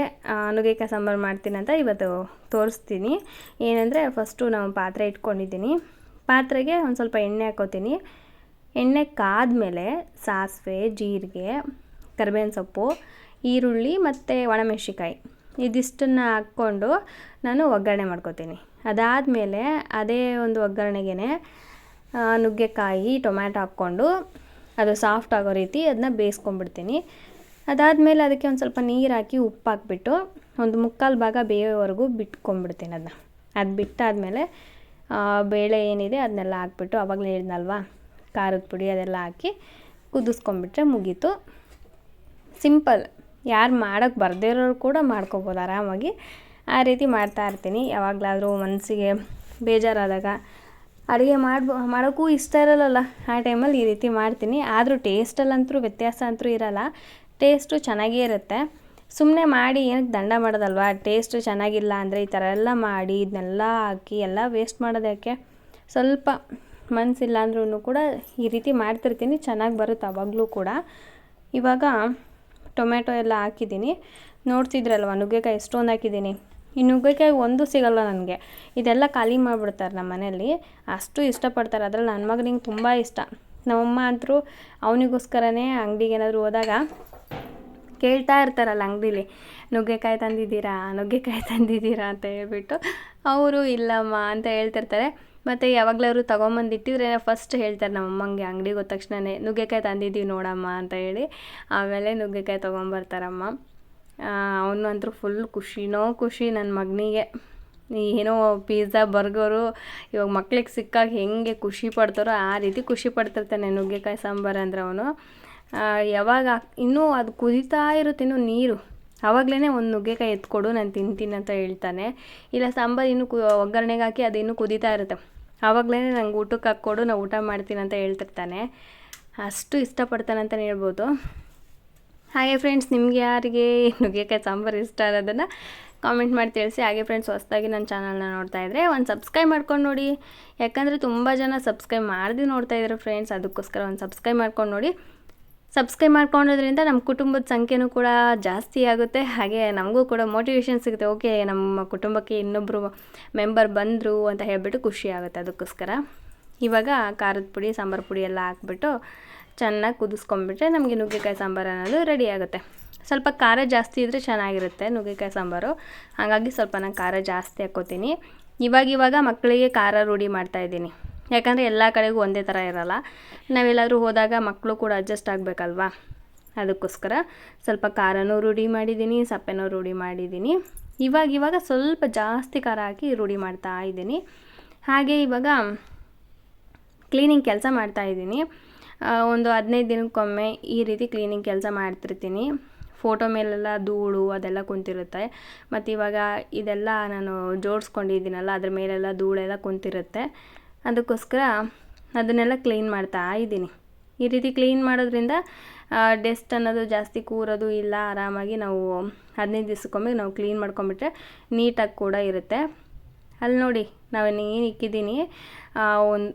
ನುಗ್ಗೆಕಾಯಿ ಸಾಂಬಾರು ಮಾಡ್ತೀನಿ ಅಂತ ಇವತ್ತು ತೋರಿಸ್ತೀನಿ. ಏನಂದರೆ ಫಸ್ಟು ನಾವು ಪಾತ್ರೆ ಇಟ್ಕೊಂಡಿದ್ದೀನಿ. ಪಾತ್ರೆಗೆ ಒಂದು ಸ್ವಲ್ಪ ಎಣ್ಣೆ ಹಾಕೋತೀನಿ. ಎಣ್ಣೆ ಕಾದ್ಮೇಲೆ ಸಾಸಿವೆ, ಜೀರಿಗೆ, ಕರಿಬೇವಿನ ಸೊಪ್ಪು, ಈರುಳ್ಳಿ ಮತ್ತು ಒಣಮೆಣ್ಸಿಕಾಯಿ ಇದಿಷ್ಟನ್ನು ಹಾಕ್ಕೊಂಡು ನಾನು ಒಗ್ಗರಣೆ ಮಾಡ್ಕೋತೀನಿ. ಅದಾದಮೇಲೆ ಅದೇ ಒಂದು ಒಗ್ಗರಣೆಗೆ ನುಗ್ಗೆಕಾಯಿ, ಟೊಮ್ಯಾಟೊ ಹಾಕ್ಕೊಂಡು ಅದು ಸಾಫ್ಟ್ ಆಗೋ ರೀತಿ ಅದನ್ನ ಬೇಯಿಸ್ಕೊಂಡ್ಬಿಡ್ತೀನಿ. ಅದಾದಮೇಲೆ ಅದಕ್ಕೆ ಒಂದು ಸ್ವಲ್ಪ ನೀರು ಹಾಕಿ ಉಪ್ಪು ಹಾಕ್ಬಿಟ್ಟು ಒಂದು ಮುಕ್ಕಾಲು ಭಾಗ ಬೇಯೋವರೆಗೂ ಬಿಟ್ಕೊಂಡ್ಬಿಡ್ತೀನಿ ಅದನ್ನ ಅದು ಬಿಟ್ಟಾದಮೇಲೆ ಬೇಳೆ ಏನಿದೆ ಅದನ್ನೆಲ್ಲ ಹಾಕ್ಬಿಟ್ಟು ಅವಾಗಲೇ ಹೇಳಿದ್ನಲ್ವ, ಖಾರದ ಪುಡಿ ಅದೆಲ್ಲ ಹಾಕಿ ಕುದಿಸ್ಕೊಂಬಿಟ್ರೆ ಮುಗೀತು. ಸಿಂಪಲ್, ಯಾರು ಮಾಡೋಕ್ಕೆ ಬರದೇ ಇರೋರು ಕೂಡ ಮಾಡ್ಕೊಬೋದು ಆರಾಮಾಗಿ. ಆ ರೀತಿ ಮಾಡ್ತಾ ಇರ್ತೀನಿ. ಯಾವಾಗಲಾದರೂ ಮನಸ್ಸಿಗೆ ಬೇಜಾರಾದಾಗ ಅಡುಗೆ ಮಾಡ್ಬೋ, ಮಾಡೋಕ್ಕೂ ಇಷ್ಟ ಇರಲ್ಲಲ್ಲ. ಆ ಟೈಮಲ್ಲಿ ಈ ರೀತಿ ಮಾಡ್ತೀನಿ. ಆದರೂ ಟೇಸ್ಟಲ್ಲಂತೂ ವ್ಯತ್ಯಾಸ ಅಂತೂ ಇರಲ್ಲ. ಟೇಸ್ಟು ಚೆನ್ನಾಗೇ ಇರುತ್ತೆ. ಸುಮ್ಮನೆ ಮಾಡಿ ಏನಕ್ಕೆ ದಂಡ ಮಾಡೋದಲ್ವಾ? ಟೇಸ್ಟು ಚೆನ್ನಾಗಿಲ್ಲ ಅಂದರೆ ಈ ಥರ ಎಲ್ಲ ಮಾಡಿ ಇದನ್ನೆಲ್ಲ ಹಾಕಿ ಎಲ್ಲ ವೇಸ್ಟ್ ಮಾಡೋದಕ್ಕೆ ಸ್ವಲ್ಪ ಮನಸ್ಸಿಲ್ಲ ಅಂದ್ರೂ ಕೂಡ ಈ ರೀತಿ ಮಾಡ್ತಿರ್ತೀನಿ. ಚೆನ್ನಾಗಿ ಬರುತ್ತೆ ಅವಾಗಲೂ ಕೂಡ. ಇವಾಗ ಟೊಮೆಟೊ ಎಲ್ಲ ಹಾಕಿದ್ದೀನಿ. ನೋಡ್ತಿದ್ರಲ್ವ ನುಗ್ಗೆಕಾಯಿ ಎಷ್ಟೊಂದು ಹಾಕಿದ್ದೀನಿ. ಈ ನುಗ್ಗೆಕಾಯಿ ಒಂದು ಸಿಗಲ್ಲ ನನಗೆ. ಇದೆಲ್ಲ ಖಾಲಿ ಮಾಡಿಬಿಡ್ತಾರೆ ನಮ್ಮ ಮನೆಯಲ್ಲಿ. ಅಷ್ಟು ಇಷ್ಟಪಡ್ತಾರೆ. ಅದ್ರಲ್ಲಿ ನನ್ನ ಮಗನಿಗೆ ತುಂಬ ಇಷ್ಟ. ನಮ್ಮಮ್ಮ ಅಂತೂ ಅವನಿಗೋಸ್ಕರನೇ ಅಂಗಡಿಗೆ ಏನಾದರೂ ಹೋದಾಗ ಕೇಳ್ತಾ ಇರ್ತಾರಲ್ಲ ಅಂಗಡೀಲಿ, ನುಗ್ಗೆಕಾಯಿ ತಂದಿದ್ದೀರಾ ನುಗ್ಗೆಕಾಯಿ ತಂದಿದ್ದೀರಾ ಅಂತ ಹೇಳ್ಬಿಟ್ಟು, ಅವರು ಇಲ್ಲಮ್ಮ ಅಂತ ಹೇಳ್ತಿರ್ತಾರೆ. ಮತ್ತು ಯಾವಾಗಲಾದ್ರು ತೊಗೊಂಬಂದು ಇಟ್ಟಿದ್ರೆ ಫಸ್ಟ್ ಹೇಳ್ತಾರೆ ನಮ್ಮ ಅಮ್ಮಂಗೆ ಅಂಗಡಿಗೆ ಹೋದ ತಕ್ಷಣವೇ ನುಗ್ಗೆಕಾಯಿ ತಂದಿದ್ದೀವಿ ನೋಡಮ್ಮ ಅಂತ ಹೇಳಿ, ಆಮೇಲೆ ನುಗ್ಗೆಕಾಯಿ ತೊಗೊಂಬರ್ತಾರಮ್ಮ. ಅವನು ಅಂತೂ ಫುಲ್ ಖುಷಿನೋ ಖುಷಿ ನನ್ನ ಮಗನಿಗೆ. ಏನೋ ಪಿಜ್ಜಾ ಬರ್ಗರು ಇವಾಗ ಮಕ್ಳಿಗೆ ಸಿಕ್ಕಾಗ ಹೆಂಗೆ ಖುಷಿ ಪಡ್ತಾರೋ ಆ ರೀತಿ ಖುಷಿ ಪಡ್ತಿರ್ತಾನೆ ನುಗ್ಗೆಕಾಯಿ, ಸಾಂಬಾರು ಅಂದ್ರೆ ಅವನು. ಯಾವಾಗ ಇನ್ನೂ ಅದು ಕುದೀತಾ ಇರುತ್ತೆ ಇನ್ನೂ ನೀರು. ಆವಾಗಲೇ ಒಂದು ನುಗ್ಗೆಕಾಯಿ ಎತ್ಕೊಡು, ನಾನು ತಿಂತೀನಿ ಅಂತ ಹೇಳ್ತಾನೆ. ಇಲ್ಲ, ಸಾಂಬಾರು ಇನ್ನೂ ಒಗ್ಗರಣೆಗೆ ಹಾಕಿ ಅದು ಇನ್ನೂ ಕುದೀತಾ ಇರುತ್ತೆ. ಆವಾಗಲೇ ನಂಗೆ ಊಟಕ್ಕೆ ಹಾಕ್ಕೊಡು, ನಾನು ಊಟ ಮಾಡ್ತೀನಿ ಅಂತ ಹೇಳ್ತಿರ್ತಾನೆ. ಅಷ್ಟು ಇಷ್ಟಪಡ್ತಾನೆ ಅಂತಲೇ ಹೇಳ್ಬೋದು. ಹಾಗೆ ಫ್ರೆಂಡ್ಸ್ ನಿಮ್ಗೆ ಯಾರಿಗೆ ನುಗ್ಗೆಕಾಯಿ, ಸಾಂಬಾರು ಇಷ್ಟ ಇರೋದನ್ನು ಕಾಮೆಂಟ್ ಮಾಡಿ ತಿಳಿಸಿ. ಹಾಗೆ ಫ್ರೆಂಡ್ಸ್ ಹೊಸದಾಗಿ ನನ್ನ ಚಾನಲ್ನ ನೋಡ್ತಾ ಇದ್ದರೆ ಒಂದು ಸಬ್ಸ್ಕ್ರೈಬ್ ಮಾಡ್ಕೊಂಡು ನೋಡಿ. ಯಾಕಂದರೆ ತುಂಬ ಜನ ಸಬ್ಸ್ಕ್ರೈಬ್ ಮಾಡ್ದು ನೋಡ್ತಾ ಇದ್ದಾರೆ ಫ್ರೆಂಡ್ಸ್ ಅದಕ್ಕೋಸ್ಕರ ಒಂದು ಸಬ್ಸ್ಕ್ರೈಬ್ ಮಾಡ್ಕೊಂಡು ನೋಡಿ. ಸಬ್ಸ್ಕ್ರೈಬ್ ಮಾಡ್ಕೊಂಡೋದ್ರಿಂದ ನಮ್ಮ ಕುಟುಂಬದ ಸಂಖ್ಯೆನೂ ಕೂಡ ಜಾಸ್ತಿ ಆಗುತ್ತೆ. ಹಾಗೆ ನಮಗೂ ಕೂಡ ಮೋಟಿವೇಶನ್ ಸಿಗುತ್ತೆ. ಓಕೆ ನಮ್ಮ ಕುಟುಂಬಕ್ಕೆ ಇನ್ನೊಬ್ಬರು ಮೆಂಬರ್ ಬಂದರು ಅಂತ ಹೇಳಿಬಿಟ್ಟು ಖುಷಿ ಆಗುತ್ತೆ ಅದಕ್ಕೋಸ್ಕರ. ಇವಾಗ ಖಾರದ ಪುಡಿ, ಸಾಂಬಾರು ಪುಡಿ ಎಲ್ಲ ಹಾಕ್ಬಿಟ್ಟು ಚೆನ್ನಾಗಿ ಕುದಿಸ್ಕೊಂಡ್ಬಿಟ್ರೆ ನಮಗೆ ನುಗ್ಗೆಕಾಯಿ ಸಾಂಬಾರು ಅನ್ನೋದು ರೆಡಿ ಆಗುತ್ತೆ. ಸ್ವಲ್ಪ ಖಾರ ಜಾಸ್ತಿ ಇದ್ದರೆ ಚೆನ್ನಾಗಿರುತ್ತೆ ನುಗ್ಗೆಕಾಯಿ ಸಾಂಬಾರು. ಹಾಗಾಗಿ ಸ್ವಲ್ಪ ನಾನು ಖಾರ ಜಾಸ್ತಿ ಹಾಕ್ಕೋತೀನಿ. ಇವಾಗಿವಾಗ ಇವಾಗ ಮಕ್ಕಳಿಗೆ ಖಾರ ರೂಢಿ ಮಾಡ್ತಾಯಿದ್ದೀನಿ ಯಾಕಂದರೆ ಎಲ್ಲ ಕಡೆಗೂ ಒಂದೇ ಥರ ಇರೋಲ್ಲ. ನಾವೆಲ್ಲಾದರೂ ಹೋದಾಗ ಮಕ್ಕಳು ಕೂಡ ಅಡ್ಜಸ್ಟ್ ಆಗಬೇಕಲ್ವಾ? ಅದಕ್ಕೋಸ್ಕರ ಸ್ವಲ್ಪ ಖಾರನೂ ರೂಢಿ ಮಾಡಿದ್ದೀನಿ, ಸಪ್ಪೆನೂ ರೂಢಿ ಮಾಡಿದ್ದೀನಿ. ಇವಾಗ ಇವಾಗ ಸ್ವಲ್ಪ ಜಾಸ್ತಿ ಖಾರ ಹಾಕಿ ರೂಢಿ ಮಾಡ್ತಾ ಇದ್ದೀನಿ. ಹಾಗೆ ಇವಾಗ ಕ್ಲೀನಿಂಗ್ ಕೆಲಸ ಮಾಡ್ತಾಯಿದ್ದೀನಿ ಒಂದು ಹದಿನೈದು ದಿನಕ್ಕೊಮ್ಮೆ ಈ ರೀತಿ ಕ್ಲೀನಿಂಗ್ ಕೆಲಸ ಮಾಡ್ತಿರ್ತೀನಿ. ಫೋಟೋ ಮೇಲೆಲ್ಲ ಧೂಳು ಅದೆಲ್ಲ ಕುಂತಿರುತ್ತೆ. ಮತ್ತು ಇವಾಗ ಇದೆಲ್ಲ ನಾನು ಜೋಡಿಸ್ಕೊಂಡಿದ್ದೀನಲ್ಲ, ಅದ್ರ ಮೇಲೆಲ್ಲ ಧೂಳೆಲ್ಲ ಕುಂತಿರುತ್ತೆ. ಅದಕ್ಕೋಸ್ಕರ ಅದನ್ನೆಲ್ಲ ಕ್ಲೀನ್ ಮಾಡ್ತಾ ಇದ್ದೀನಿ. ಈ ರೀತಿ ಕ್ಲೀನ್ ಮಾಡೋದ್ರಿಂದ ಡೆಸ್ಟ್ ಅನ್ನೋದು ಜಾಸ್ತಿ ಕೂರೋದು ಇಲ್ಲ, ಆರಾಮಾಗಿ ನಾವು ಹದಿನೈದು ದಿವಸಕ್ಕೊಮ್ಮೆ ನಾವು ಕ್ಲೀನ್ ಮಾಡ್ಕೊಂಬಿಟ್ರೆ ನೀಟಾಗಿ ಕೂಡ ಇರುತ್ತೆ. ಅಲ್ಲಿ ನೋಡಿ ನಾವೇನು ಏನು ಇಕ್ಕಿದ್ದೀನಿ ಒಂದು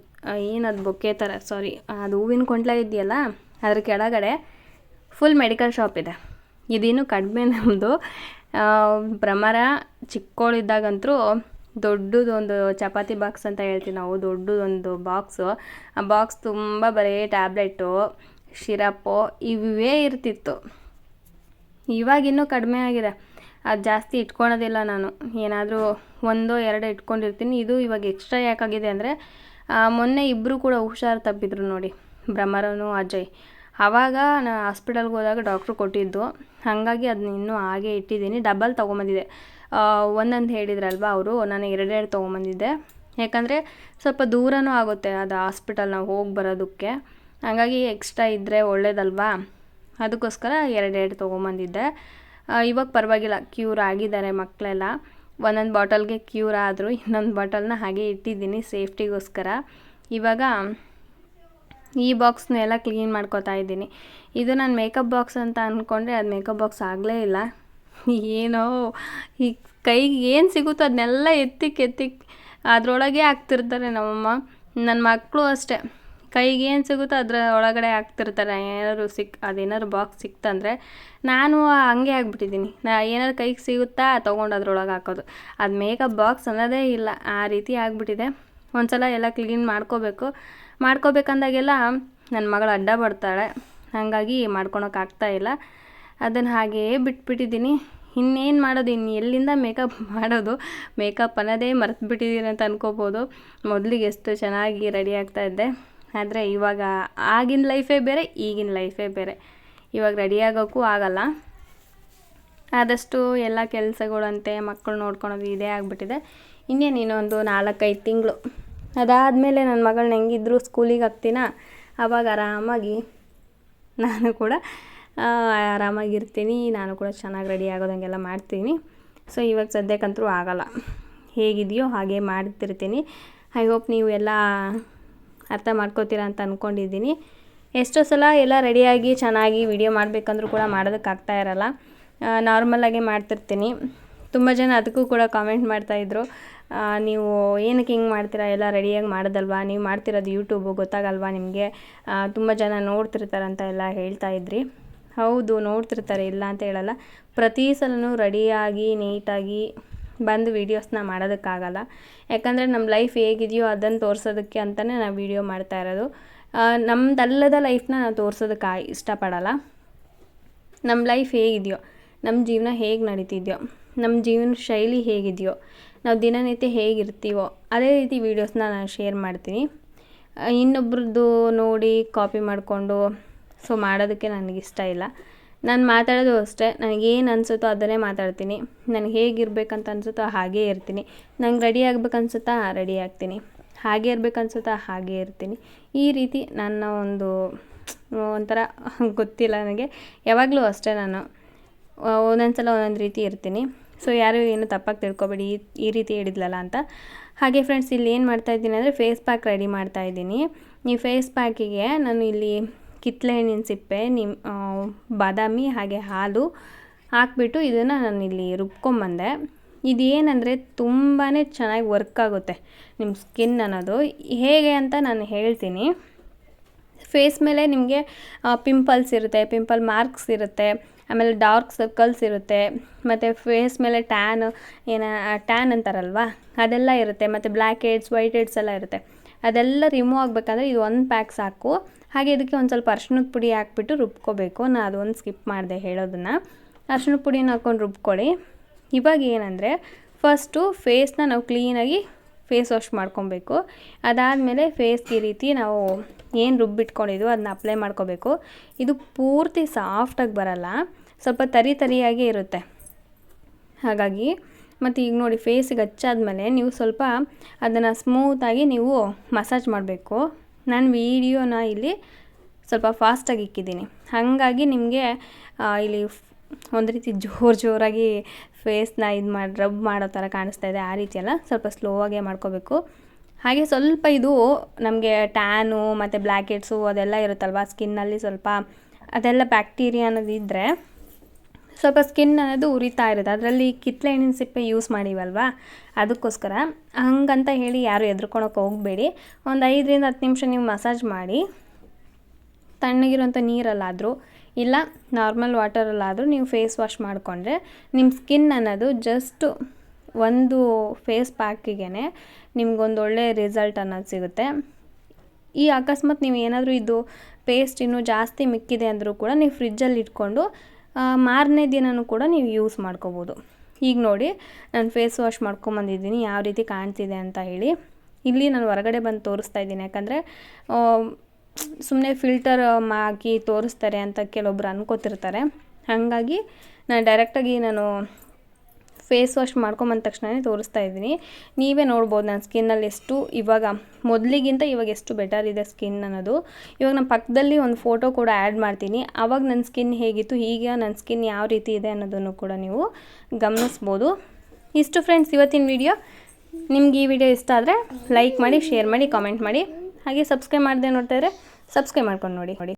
ಏನು ಅದು ಬೊಕ್ಕೆ ಥರ ಸಾರಿ ಅದು ಹೂವಿನ ಕೊಂಟ್ಲ ಇದೆಯಲ್ಲ, ಅದ್ರ ಕೆಳಗಡೆ ಫುಲ್ ಮೆಡಿಕಲ್ ಶಾಪ್ ಇದೆ. ಇದೇನು ಕಡಿಮೆ ನಮ್ಮದು ಭ್ರಮರ ಚಿಕ್ಕವಳಿದ್ದಾಗಂತೂ ದೊಡ್ಡದೊಂದು ಚಪಾತಿ ಬಾಕ್ಸ್ ಅಂತ ಹೇಳ್ತೀವಿ ನಾವು ದೊಡ್ಡದೊಂದು ಬಾಕ್ಸು ಆ ಬಾಕ್ಸ್ ತುಂಬ ಬರೀ ಟ್ಯಾಬ್ಲೆಟು ಶಿರಪ್ಪು ಇವೇ ಇರ್ತಿತ್ತು. ಇವಾಗಿನ್ನೂ ಕಡಿಮೆ ಆಗಿದೆ. ಅದು ಜಾಸ್ತಿ ಇಟ್ಕೊಳೋದಿಲ್ಲ ನಾನು. ಏನಾದರೂ ಒಂದೋ ಎರಡೋ ಇಟ್ಕೊಂಡಿರ್ತೀನಿ. ಇದು ಇವಾಗ ಎಕ್ಸ್ಟ್ರಾ ಯಾಕಾಗಿದೆ ಅಂದರೆ ಮೊನ್ನೆ ಇಬ್ಬರು ಕೂಡ ಹುಷಾರು ತಪ್ಪಿದ್ರು ನೋಡಿ. ಭ್ರಮರನು ಅಜಯ್. ಆವಾಗ ನಾನು ಹಾಸ್ಪಿಟಲ್ಗೆ ಹೋದಾಗ ಡಾಕ್ಟ್ರು ಕೊಟ್ಟಿದ್ದು. ಹಾಗಾಗಿ ಅದನ್ನ ಇನ್ನೂ ಹಾಗೆ ಇಟ್ಟಿದ್ದೀನಿ. ಡಬಲ್ ತೊಗೊಂಬಂದಿದ್ದೆ ಒಂದಂತ ಹೇಳಿದ್ರಲ್ವಾ ಅವರು, ನಾನು ಎರಡೆರಡು ತೊಗೊಂಬಂದಿದ್ದೆ. ಯಾಕಂದರೆ ಸ್ವಲ್ಪ ದೂರನೂ ಆಗುತ್ತೆ ಅದು ಹಾಸ್ಪಿಟಲ್ ನಾವು ಹೋಗಿ ಬರೋದಕ್ಕೆ. ಹಾಗಾಗಿ ಎಕ್ಸ್ಟ್ರಾ ಇದ್ದರೆ ಒಳ್ಳೇದಲ್ವಾ? ಅದಕ್ಕೋಸ್ಕರ ಎರಡೆರಡು ತೊಗೊಂಬಂದಿದ್ದೆ. ಇವಾಗ ಪರವಾಗಿಲ್ಲ ಕ್ಯೂರ್ ಆಗಿದ್ದಾರೆ ಮಕ್ಕಳೆಲ್ಲ. ಒಂದೊಂದು ಬಾಟಲ್ಗೆ ಕ್ಯೂರ್ ಆದರೂ ಇನ್ನೊಂದು ಬಾಟಲ್ನ ಹಾಗೆ ಇಟ್ಟಿದ್ದೀನಿ ಸೇಫ್ಟಿಗೋಸ್ಕರ. ಇವಾಗ ಈ ಬಾಕ್ಸ್ನೆಲ್ಲ ಕ್ಲೀನ್ ಮಾಡ್ಕೋತಾ ಇದ್ದೀನಿ. ಇದು ನಾನು ಮೇಕಪ್ ಬಾಕ್ಸ್ ಅಂತ ಅಂದ್ಕೊಂಡ್ರೆ ಅದು ಮೇಕಪ್ ಬಾಕ್ಸ್ ಆಗಲೇ ಇಲ್ಲ. ಏನೋ ಈ ಕೈಗೆ ಏನು ಸಿಗುತ್ತೋ ಅದನ್ನೆಲ್ಲ ಎತ್ತಿಕ್ ಎತ್ತಿಕ್ ಅದರೊಳಗೆ ಹಾಕ್ತಿರ್ತಾರೆ ನಮ್ಮಮ್ಮ. ನನ್ನ ಮಕ್ಕಳು ಅಷ್ಟೇ. ಕೈಗೆ ಏನು ಸಿಗುತ್ತೋ ಅದರ ಒಳಗಡೆ ಹಾಕ್ತಿರ್ತಾರೆ. ಏನಾದ್ರು ಸಿಕ್, ಅದೇನಾದ್ರು ಬಾಕ್ಸ್ ಸಿಕ್ತಂದರೆ ನಾನು ಹಂಗೆ ಆಗಿಬಿಟ್ಟಿದ್ದೀನಿ ನಾ ಏನಾದ್ರು ಕೈಗೆ ಸಿಗುತ್ತಾ ತೊಗೊಂಡು ಅದ್ರೊಳಗೆ ಹಾಕೋದು. ಅದು ಮೇಕಪ್ ಬಾಕ್ಸ್ ಅನ್ನೋದೇ ಇಲ್ಲ. ಆ ರೀತಿ ಆಗಿಬಿಟ್ಟಿದೆ. ಒಂದು ಸಲ ಎಲ್ಲ ಕ್ಲೀನ್ ಮಾಡ್ಕೋಬೇಕು. ಮಾಡ್ಕೋಬೇಕಂದಾಗೆಲ್ಲ ನನ್ನ ಮಗಳು ಅಡ್ಡ ಬರ್ತಾಳೆ. ಹಾಗಾಗಿ ಮಾಡ್ಕೊಳಕ್ಕೆ ಇಲ್ಲ. ಅದನ್ನು ಹಾಗೇ ಬಿಟ್ಬಿಟ್ಟಿದ್ದೀನಿ. ಇನ್ನೇನು ಮಾಡೋದು? ಇನ್ನು ಎಲ್ಲಿಂದ ಮೇಕಪ್ ಮಾಡೋದು? ಮೇಕಪ್ ಅನ್ನೋದೇ ಮರೆತು ಬಿಟ್ಟಿದ್ದೀನಿ ಅಂತ ಅನ್ಕೋಬೋದು. ಮೊದಲಿಗೆ ಎಷ್ಟು ಚೆನ್ನಾಗಿ ರೆಡಿ ಆಗ್ತಾಯಿದ್ದೆ ಆದರೆ ಇವಾಗ ಆಗಿನ ಲೈಫೇ ಬೇರೆ, ಈಗಿನ ಲೈಫೇ ಬೇರೆ. ಇವಾಗ ರೆಡಿ ಆಗೋಕ್ಕೂ ಆಗಲ್ಲ. ಆದಷ್ಟು ಎಲ್ಲ ಕೆಲಸಗಳಂತೆ ಮಕ್ಕಳು ನೋಡ್ಕೊಳೋದು ಇದೇ ಆಗಿಬಿಟ್ಟಿದೆ. ಇನ್ನೇನು ಇನ್ನೊಂದು ನಾಲ್ಕೈದು ತಿಂಗಳು. ಅದಾದಮೇಲೆ ನನ್ನ ಮಗಳನ್ನ ಹೆಂಗಿದ್ರು ಸ್ಕೂಲಿಗೆ ಹಾಕ್ತೀನ? ಆವಾಗ ಆರಾಮಾಗಿ ನಾನು ಕೂಡ ಆರಾಮಾಗಿರ್ತೀನಿ ನಾನು ಕೂಡ ಚೆನ್ನಾಗಿ ರೆಡಿ ಆಗೋದಂಗೆಲ್ಲ ಮಾಡ್ತೀನಿ. ಸೊ ಇವಾಗ ಸದ್ಯಕ್ಕಂತೂ ಆಗಲ್ಲ. ಹೇಗಿದೆಯೋ ಹಾಗೆ ಮಾಡ್ತಿರ್ತೀನಿ. ಐ ಹೋಪ್ ನೀವು ಎಲ್ಲ ಅರ್ಥ ಮಾಡ್ಕೋತೀರಾ ಅಂತ ಅಂದ್ಕೊಂಡಿದ್ದೀನಿ ಎಷ್ಟೋ ಸಲ ಎಲ್ಲ ರೆಡಿಯಾಗಿ, ಚೆನ್ನಾಗಿ ವಿಡಿಯೋ ಮಾಡಬೇಕಂದ್ರೂ ಕೂಡ ಮಾಡೋದಕ್ಕಾಗ್ತಾ ಇರಲ್ಲ. ನಾರ್ಮಲಾಗಿ ಮಾಡ್ತಿರ್ತೀನಿ. ತುಂಬ ಜನ ಅದಕ್ಕೂ ಕೂಡ ಕಾಮೆಂಟ್ ಮಾಡ್ತಾಯಿದ್ರು ನೀವು ಏನಕ್ಕೆ ಹಿಂಗೆ ಮಾಡ್ತೀರಾ? ಎಲ್ಲ ರೆಡಿಯಾಗಿ ಮಾಡೋದಲ್ವಾ? ನೀವು ಮಾಡ್ತಿರೋದು ಯೂಟ್ಯೂಬು ಗೊತ್ತಾಗಲ್ವಾ ನಿಮಗೆ? ತುಂಬ ಜನ ನೋಡ್ತಿರ್ತಾರಂತ ಎಲ್ಲ ಹೇಳ್ತಾ ಇದ್ರಿ. ಹೌದು, ನೋಡ್ತಿರ್ತಾರೆ, ಇಲ್ಲ ಅಂತ ಹೇಳಲ್ಲ. ಪ್ರತಿ ಸಲನೂ ರೆಡಿಯಾಗಿ, ನೀಟಾಗಿ ಬಂದು ವೀಡಿಯೋಸ್ನ ಮಾಡೋದಕ್ಕಾಗಲ್ಲ. ಯಾಕಂದರೆ ನಮ್ಮ ಲೈಫ್ ಹೇಗಿದೆಯೋ ಅದನ್ನು ತೋರಿಸೋದಕ್ಕೆ ಅಂತಲೇ ನಾವು ವೀಡಿಯೋ ಮಾಡ್ತಾ ಇರೋದು. ನಮ್ಮದಲ್ಲದ ಲೈಫ್ನ ನಾವು ತೋರಿಸೋದಕ್ಕೆ ಇಷ್ಟಪಡಲ್ಲ. ನಮ್ಮ ಲೈಫ್ ಹೇಗಿದೆಯೋ, ನಮ್ಮ ಜೀವನ ಹೇಗೆ ನಡೀತಿದೆಯೋ, ನಮ್ಮ ಜೀವನ ಶೈಲಿ ಹೇಗಿದೆಯೋ, ನಾವು ದಿನನಿತ್ಯ ಹೇಗಿರ್ತೀವೋ, ಅದೇ ರೀತಿ ವೀಡಿಯೋಸ್ನ ನಾನು ಶೇರ್ ಮಾಡ್ತೀನಿ. ಇನ್ನೊಬ್ರದ್ದು ನೋಡಿ, ಕಾಪಿ ಮಾಡಿಕೊಂಡು, ಸೊ ಮಾಡೋದಕ್ಕೆ ನನಗಿಷ್ಟ ಇಲ್ಲ. ನಾನು ಮಾತಾಡೋದು ಅಷ್ಟೇ. ನನಗೇನು ಅನಿಸುತ್ತೋ ಅದನ್ನೇ ಮಾತಾಡ್ತೀನಿ. ನನಗೆ ಹೇಗಿರ್ಬೇಕಂತ ಅನಿಸುತ್ತೋ ಹಾಗೇ ಇರ್ತೀನಿ. ನಂಗೆ ರೆಡಿ ಆಗ್ಬೇಕು ರೆಡಿ ಆಗ್ತೀನಿ. ಹಾಗೆ ಇರ್ಬೇಕು ಅನ್ಸುತ್ತಾ ಹಾಗೆ ಇರ್ತೀನಿ. ಈ ರೀತಿ ನನ್ನ ಒಂದು, ಒಂಥರ ಗೊತ್ತಿಲ್ಲ ನನಗೆ. ಯಾವಾಗಲೂ ಅಷ್ಟೇ ನಾನು. ಒಂದೊಂದು ಸಲ ಒಂದೊಂದು ರೀತಿ ಇರ್ತೀನಿ. ಸೊ ಯಾರು ಏನು ತಪ್ಪಾಗಿ ತಿಳ್ಕೊಬೇಡಿ. ಈ ಈ ರೀತಿ ಹೇಳಿದ್ಲಲ್ಲ ಅಂತ. ಹಾಗೆ ಫ್ರೆಂಡ್ಸ್ ಇಲ್ಲಿ ಏನು ಮಾಡ್ತಾ ಇದ್ದೀನಿ ಅಂದರೆ ಫೇಸ್ ಪ್ಯಾಕ್ ರೆಡಿ ಮಾಡ್ತಾ ಇದ್ದೀನಿ. ಈ ಫೇಸ್ ಪ್ಯಾಕಿಗೆ ನಾನು ಇಲ್ಲಿ ಕಿತ್ತಳೆ ಹಣ್ಣಿನ ಸಿಪ್ಪೆ ನಿಮ್ಮ ಬಾದಾಮಿ ಹಾಗೆ ಹಾಲು ಹಾಕ್ಬಿಟ್ಟು ಇದನ್ನು ನಾನು ಇಲ್ಲಿ ರುಬ್ಕೊಂಬಂದೆ. ಇದೇನಂದರೆ ತುಂಬಾ ಚೆನ್ನಾಗಿ ವರ್ಕ್ ಆಗುತ್ತೆ ನಿಮ್ಮ ಸ್ಕಿನ್ ಅನ್ನೋದು. ಹೇಗೆ ಅಂತ ನಾನು ಹೇಳ್ತೀನಿ. ಫೇಸ್ ಮೇಲೆ ನಿಮಗೆ ಪಿಂಪಲ್ಸ್ ಇರುತ್ತೆ, ಪಿಂಪಲ್ ಮಾರ್ಕ್ಸ್ ಇರುತ್ತೆ, ಆಮೇಲೆ ಡಾರ್ಕ್ ಸರ್ಕಲ್ಸ್ ಇರುತ್ತೆ, ಮತ್ತು ಫೇಸ್ ಮೇಲೆ ಟ್ಯಾನ್, ಏನ, ಟ್ಯಾನ್ ಅಂತಾರಲ್ವ, ಅದೆಲ್ಲ ಇರುತ್ತೆ, ಮತ್ತು ಬ್ಲ್ಯಾಕ್ ಹೆಡ್ಸ್ ವೈಟ್ ಹೆಡ್ಸ್ ಎಲ್ಲ ಇರುತ್ತೆ. ಅದೆಲ್ಲ ರಿಮೂವ್ ಆಗಬೇಕಂದ್ರೆ ಇದು ಒಂದು ಪ್ಯಾಕ್ ಸಾಕು. ಹಾಗೆ ಇದಕ್ಕೆ ಒಂದು ಸ್ವಲ್ಪ ಅರ್ಶಿಣದ ಪುಡಿ ಹಾಕ್ಬಿಟ್ಟು ರುಬ್ಕೋಬೇಕು. ನಾನು ಅದೊಂದು ಸ್ಕಿಪ್ ಮಾಡಿದೆ ಹೇಳೋದನ್ನು. ಅರ್ಶಿಣದ ಪುಡಿನ ಹಾಕ್ಕೊಂಡು ರುಬ್ಕೊಳ್ಳಿ ಇವಾಗ ಏನಂದರೆ ಫಸ್ಟು ಫೇಸ್ನ ನಾವು ಕ್ಲೀನಾಗಿ ಫೇಸ್ ವಾಶ್ ಮಾಡ್ಕೊಬೇಕು. ಅದಾದಮೇಲೆ ಫೇಸ್ಗೆ ಈ ರೀತಿ ನಾವು ಏನು ರುಬ್ಬಿಟ್ಕೊಂಡಿದ್ವು ಅದನ್ನ ಅಪ್ಲೈ ಮಾಡ್ಕೋಬೇಕು. ಇದು ಪೂರ್ತಿ ಸಾಫ್ಟಾಗಿ ಬರಲ್ಲ, ಸ್ವಲ್ಪ ತರಿ ತರಿಯಾಗೇ ಇರುತ್ತೆ. ಹಾಗಾಗಿ, ಮತ್ತು ಈಗ ನೋಡಿ ಫೇಸಿಗೆ ಹಚ್ಚಾದ್ಮೇಲೆ ನೀವು ಸ್ವಲ್ಪ ಅದನ್ನು ಸ್ಮೂತಾಗಿ ನೀವು ಮಸಾಜ್ ಮಾಡಬೇಕು. ನಾನು ವೀಡಿಯೋನ ಇಲ್ಲಿ ಸ್ವಲ್ಪ ಫಾಸ್ಟಾಗಿ ಇಕ್ಕಿದ್ದೀನಿ. ಹಾಗಾಗಿ ನಿಮಗೆ ಇಲ್ಲಿ ಒಂದು ರೀತಿ ಜೋರು ಜೋರಾಗಿ ಫೇಸ್ನ ಇದು ಮಾಡಿ, ರಬ್ ಮಾಡೋ ಥರ ಕಾಣಿಸ್ತಾ ಇದೆ ಆ ರೀತಿ ಎಲ್ಲ ಸ್ವಲ್ಪ ಸ್ಲೋ ಆಗೇ ಮಾಡ್ಕೋಬೇಕು. ಹಾಗೆ ಸ್ವಲ್ಪ ಇದು ನಮಗೆ ಟ್ಯಾನು ಮತ್ತು ಬ್ಲ್ಯಾಕೆಟ್ಸು ಅದೆಲ್ಲ ಇರುತ್ತಲ್ವ ಸ್ಕಿನ್ನಲ್ಲಿ ಸ್ವಲ್ಪ ಅದೆಲ್ಲ ಬ್ಯಾಕ್ಟೀರಿಯಾ ಅನ್ನೋದು ಇದ್ದರೆ ಸ್ವಲ್ಪ ಸ್ಕಿನ್ ಅನ್ನೋದು ಉರಿತಾ ಇರುತ್ತೆ. ಅದರಲ್ಲಿ ಕಿತ್ತಳೆ ಹಣ್ಣಿನ ಸಿಪ್ಪೆ ಯೂಸ್ ಮಾಡಿವಲ್ವಾ? ಅದಕ್ಕೋಸ್ಕರ ಹಂಗಂತ ಹೇಳಿ ಯಾರು ಎದ್ರುಕೊಳಕ್ಕೆ ಹೋಗಬೇಡಿ. ಒಂದು ಐದರಿಂದ ಹತ್ತು ನಿಮಿಷ ನೀವು ಮಸಾಜ್ ಮಾಡಿ ತಣ್ಣಗಿರೋಂಥ ನೀರಲ್ಲಾದರೂ ಇಲ್ಲ ನಾರ್ಮಲ್ ವಾಟರಲ್ಲಾದರೂ ನೀವು ಫೇಸ್ ವಾಶ್ ಮಾಡಿಕೊಂಡ್ರೆ ನಿಮ್ಮ ಸ್ಕಿನ್ ಅನ್ನೋದು ಜಸ್ಟ್ ಒಂದು ಫೇಸ್ ಪ್ಯಾಕಿಗೆ ನಿಮ್ಗೊಂದು ಒಳ್ಳೆ ರಿಸಲ್ಟ್ ಅನ್ನೋದು ಸಿಗುತ್ತೆ. ಈ ಅಕಸ್ಮಾತ್ ನೀವು ಏನಾದರೂ ಇದು ಪೇಸ್ಟ್ ಇನ್ನೂ ಜಾಸ್ತಿ ಮಿಕ್ಕಿದೆ ಅಂದರೂ ಕೂಡ ನೀವು ಫ್ರಿಜ್ಜಲ್ಲಿ ಇಟ್ಕೊಂಡು ಮಾರನೇ ದಿನವೂ ಕೂಡ ನೀವು ಯೂಸ್ ಮಾಡ್ಕೋಬೋದು. ಈಗ ನೋಡಿ, ನಾನು ಫೇಸ್ ವಾಶ್ ಮಾಡ್ಕೊಂಬಂದಿದ್ದೀನಿ, ಯಾವ ರೀತಿ ಕಾಣ್ತಿದೆ ಅಂತ ಹೇಳಿ. ಇಲ್ಲಿ ನಾನು ಹೊರಗಡೆ ಬಂದು ತೋರಿಸ್ತಾ ಇದ್ದೀನಿ. ಯಾಕಂದರೆ ಸುಮ್ಮನೆ ಫಿಲ್ಟರ್ ಹಾಕಿ ತೋರಿಸ್ತಾರೆ ಅಂತ ಕೆಲವೊಬ್ರು ಅನ್ಕೋತಿರ್ತಾರೆ. ಹಾಗಾಗಿ ನಾನು ಡೈರೆಕ್ಟಾಗಿ ನಾನು ಫೇಸ್ ವಾಶ್ ಮಾಡ್ಕೊಂಬಂದ ತಕ್ಷಣವೇ ತೋರಿಸ್ತಾ ಇದ್ದೀನಿ. ನೀವೇ ನೋಡ್ಬೋದು ನನ್ನ ಸ್ಕಿನ್ನಲ್ಲಿ ಎಷ್ಟು ಇವಾಗ ಮೊದಲಿಗಿಂತ ಇವಾಗ ಎಷ್ಟು ಬೆಟರ್ ಇದೆ ಸ್ಕಿನ್ ಅನ್ನೋದು. ಇವಾಗ ನಮ್ಮ ಪಕ್ಕದಲ್ಲಿ ಒಂದು ಫೋಟೋ ಕೂಡ ಆ್ಯಡ್ ಮಾಡ್ತೀನಿ. ಆವಾಗ ನನ್ನ ಸ್ಕಿನ್ ಹೇಗಿತ್ತು, ಈಗ ನನ್ನ ಸ್ಕಿನ್ ಯಾವ ರೀತಿ ಇದೆ ಅನ್ನೋದನ್ನು ಕೂಡ ನೀವು ಗಮನಿಸ್ಬೋದು. ಇಷ್ಟು ಫ್ರೆಂಡ್ಸ್ ಇವತ್ತಿನ ವಿಡಿಯೋ ನಿಮ್ಗೆ ಈ ವಿಡಿಯೋ ಇಷ್ಟ ಆದರೆ ಲೈಕ್ ಮಾಡಿ ಶೇರ್ ಮಾಡಿ ಕಾಮೆಂಟ್ ಮಾಡಿ. ಹಾಗೆ ಸಬ್ಸ್ಕ್ರೈಬ್ ಮಾಡದೆ ನೋಡ್ತಾ ಇದ್ರೆ ಸಬ್ಸ್ಕ್ರೈಬ್ ಮಾಡ್ಕೊಂಡು ನೋಡಿ ನೋಡಿ.